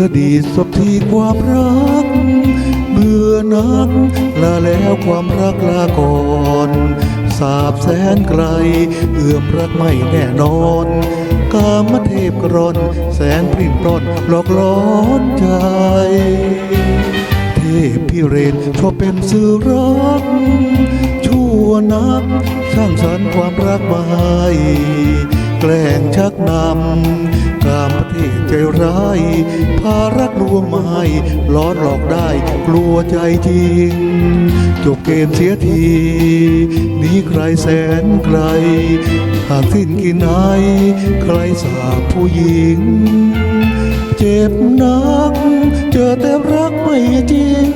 อดีตสบที่ความรัก เบื่อนักลาแล้วความรักลาก่อนสาบแสนไกล เอื้อมรักไม่แน่นอน กามเทพกรอน แสงปริ่นปรอนหลอกล้อนใจ เทพพิเรนชอบเป็นสื่อรัก ชั่วนัก สร้างสรรค์ความรักมาให้ แกล้งชักนำกามประเทศใจร้าย พารักลวงมาให้ล้อนหลอกได้กลัวใจจริง จบเกมเสียทีนีใครแสนไกล หากสิ้นกินไอใครสาบผู้หญิง เจ็บนัก เจอแต่รักไม่จริง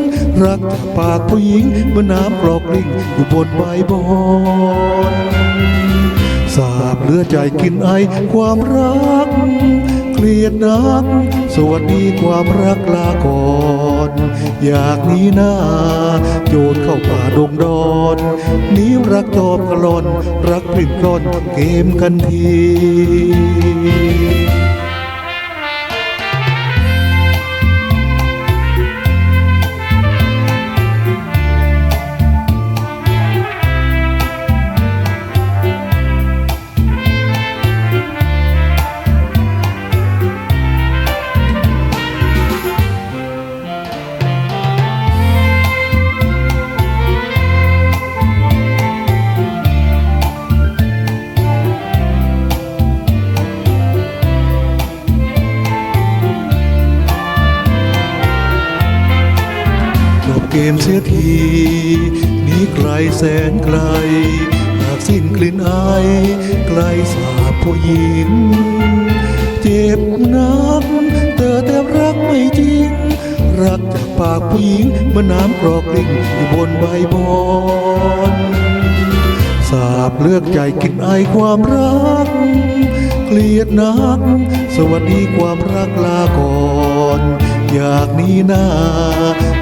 รักจากปากผู้หญิงเมื่อน้ำกรอกลิ่งอยู่บนใบบอน สาบเลือใจกินไอความรัก เกลียดนัก สวัสดีความรักลาก่อน อยากหนี้หน้า โจดเข้าป่าดงดอนนี้รักจอบกระลอน รักปริดกลอนเกมกันที เกมเสียทีนีไกลแสนไกล หากสิ้นกลิ่นอายไกลสาบผู้หญิง เจ็บนักเติแต่รักไม่จริง รักจากปากผู้หญิงเมื่อน้ำกรอกลิ่งอยู่บนใบบอนสาบเลือกใจกินไอความรัก เกลียดนัก สวัสดีความรักลาก่อน อยากหนี้นา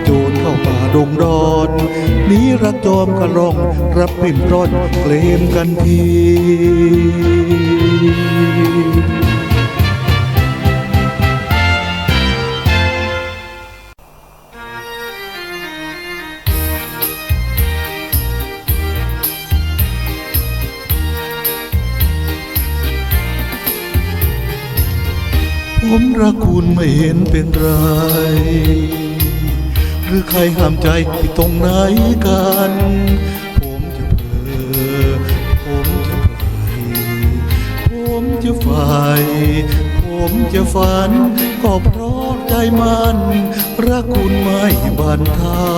โจรเข้าป่าดงดอนหนี้รักจอมกระรอง รับปริ่มร้อนเกลมกันที ผมรักคุณไม่เห็นเป็นไร หรือใครห้ามใจที่ตรงไหนกัน ผมจะเพ้อผมจะไปผมจะไฟผมจะฝัน ก็เพราะใจมัน รักคุณไม่บันเทา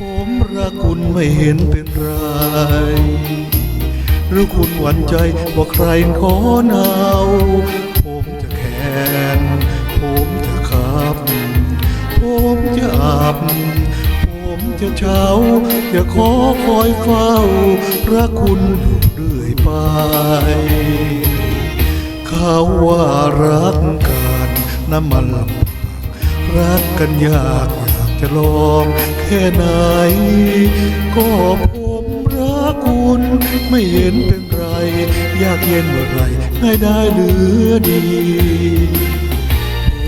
ผมรักคุณไม่เห็นเป็นไรหรือคุณหวั่นใจว่าใครขอนเอา ผมจะอับผมจะเช้าจะขอคอยเฝ้ารักคุณเรื่อยไป เขาว่ารักกันน้ำมันลำรักกันยากอยากจะลองแค่ไหน ก็ผมรักคุณไม่เห็นเป็นไร ยากเย็นเมื่อไรง่ายได้เหลือดี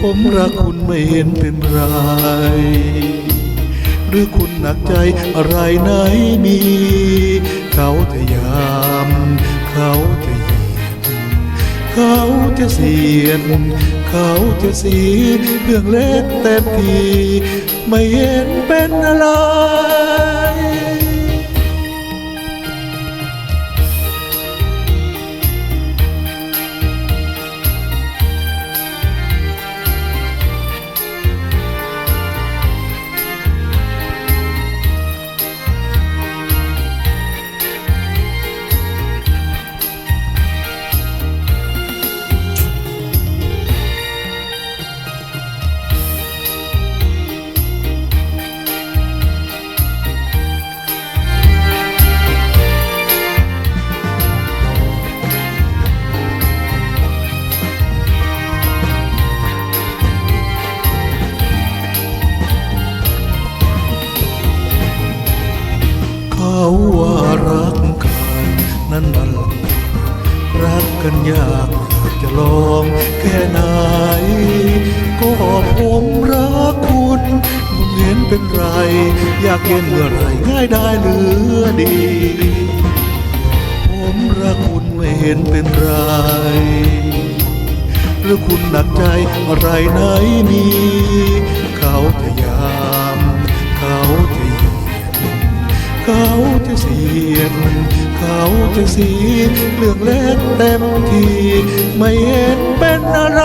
ผมรักคุณไม่เห็นเป็นไร หรือคุณหนักใจอะไรไหนมี เขาจะยาม เขาจะเหยียดเขาจะเสียด เขาจะสีเรื่องเล็กเต็มทีไม่เห็นเป็นอะไร มันยากอยากจะลองแค่ไหน ก็ผมรักคุณผมเห็นเป็นไร อยากเย็นเมื่อไรง่ายได้เหลือดี ผมรักคุณไม่เห็นเป็นไรหรือคุณหนักใจอะไรไหนมี เขาจะยามเขา จะเสียดเขาจะสีเลืองเล็กเต็มทีไม่เห็นเป็นอะไร